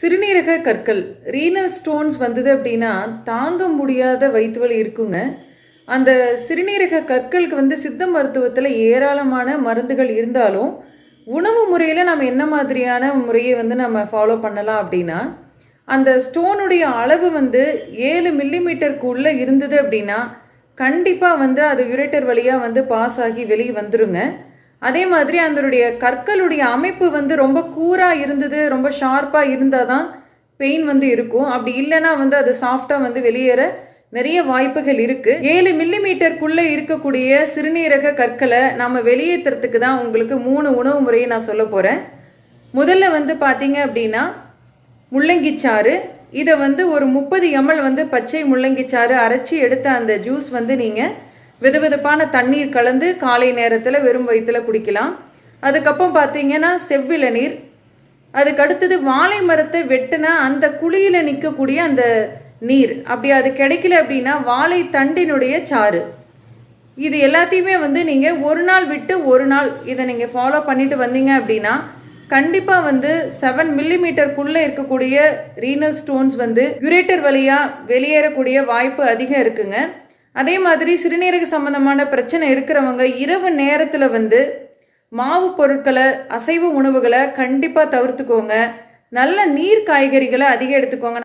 சிறுநீரக கற்கள் renal stones வந்தது அப்படின்னா தாங்க முடியாத வயிற்று வலி இருக்குங்க. அந்த சிறுநீரக கற்களுக்கு வந்து சித்த மருத்துவத்தில் ஏராளமான மருந்துகள் இருந்தாலும் உணவு முறையில் நம்ம என்ன மாதிரியான முறையை வந்து நம்ம ஃபாலோ பண்ணலாம் அப்படின்னா அந்த ஸ்டோனுடைய அளவு வந்து ஏழு மில்லிமீட்டருக்குள்ளே இருந்தது அப்படின்னா கண்டிப்பாக வந்து அது யுரேட்டர் வழியாக வந்து பாஸ் ஆகி வெளியே வந்துருங்க. அதே மாதிரி அதனுடைய கற்களுடைய அமைப்பு வந்து ரொம்ப கூராக இருந்தது ரொம்ப ஷார்ப்பாக இருந்தால் தான் பெயின் வந்து இருக்கும். அப்படி இல்லைன்னா வந்து அது சாஃப்டாக வந்து வெளியேற நிறைய வாய்ப்புகள் இருக்கு. ஏழு மில்லிமீட்டருக்குள்ளே இருக்கக்கூடிய சிறுநீரக கற்களை நம்ம வெளியேற்றுறதுக்கு தான் உங்களுக்கு மூணு உணவு முறையை நான் சொல்ல போகிறேன் முதல்ல வந்து பார்த்தீங்க அப்படின்னா முள்ளங்கிச்சாறு இதை வந்து ஒரு முப்பது எம்எல் வந்து பச்சை முள்ளங்கிச்சாறு அரைச்சி எடுத்த அந்த ஜூஸ் வந்து நீங்கள் வெதுவெதுப்பான தண்ணீர் கலந்து காலை நேரத்தில் வெறும் வயிற்றில் குடிக்கலாம். அதுக்கப்புறம் பார்த்தீங்கன்னா செவ்விளநீர் அதுக்கு அடுத்தது வாழை மரத்தை வெட்டினா அந்த குழியில் நிற்கக்கூடிய அந்த நீர். அப்படி அது கிடைக்கல அப்படின்னா வாழை தண்டினுடைய சாறு. இது எல்லாத்தையுமே வந்து நீங்கள் ஒரு நாள் விட்டு ஒரு நாள் இதை நீங்கள் ஃபாலோ பண்ணிட்டு வந்தீங்க அப்படின்னா கண்டிப்பாக வந்து செவன் மில்லிமீட்டருக்குள்ளே இருக்கக்கூடிய ரீனல் ஸ்டோன்ஸ் வந்து யுரேட்டர் வழியாக வெளியேறக்கூடிய வாய்ப்பு அதிகம் இருக்குங்க. அதே மாதிரி சிறுநீரக சம்பந்தமான பிரச்சனை இருக்கிறவங்க இரவு நேரத்தில் வந்து மாவு பொருட்களை அசைவ உணவுகளை கண்டிப்பாக தவிர்த்துக்கோங்க. நல்ல நீர் காய்கறிகளை அதிகம் எடுத்துக்கோங்க.